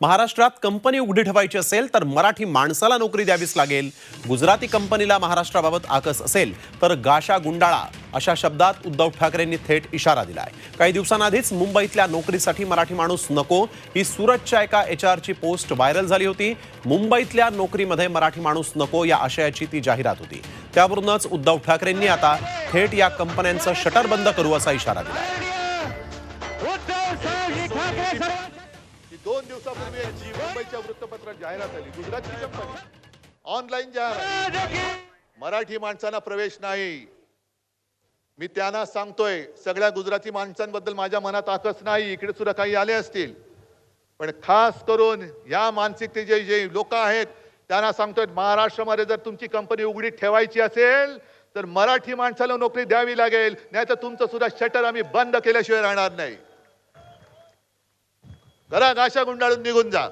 महाराष्ट्रात कंपनी उघडी ठेवायची असेल तर मराठी माणसाला नोकरी द्यावीच लागेल. गुजराती कंपनीला महाराष्ट्राबाबत आकस असेल तर गाशा गुंडाळा अशा शब्दात उद्धव ठाकरेंनी थेट इशारा दिलाय. काही दिवसांआधीच मुंबईतल्या नोकरीसाठी मराठी माणूस नको ही सुरतच्या एका एच आरची पोस्ट व्हायरल झाली होती. मुंबईतल्या नोकरीमध्ये मराठी माणूस नको या आशयाची ती जाहिरात होती. त्यावरूनच उद्धव ठाकरेंनी आता थेट या कंपन्यांचं शटर बंद करू असा इशारा दिला दोन दिवसापूर्वी मुंबईच्या वृत्तपत्रात जाहिरात आली. गुजरातची कंपनी ऑनलाईन जाहिरात मराठी माणसांना प्रवेश नाही. मी त्यांना सांगतोय सगळ्या गुजराती माणसांबद्दल माझ्या मनात आकस नाही. इकडे सुद्धा काही आले असतील. पण खास करून या मानसिकतेचे जे लोक आहेत त्यांना सांगतोय महाराष्ट्रामध्ये जर तुमची कंपनी उघडी ठेवायची असेल तर मराठी माणसाला नोकरी द्यावी लागेल. नाही तर तुमचं सुद्धा शटर आम्ही बंद केल्याशिवाय राहणार नाही. घरात आशा गुंडाळून निघून जा.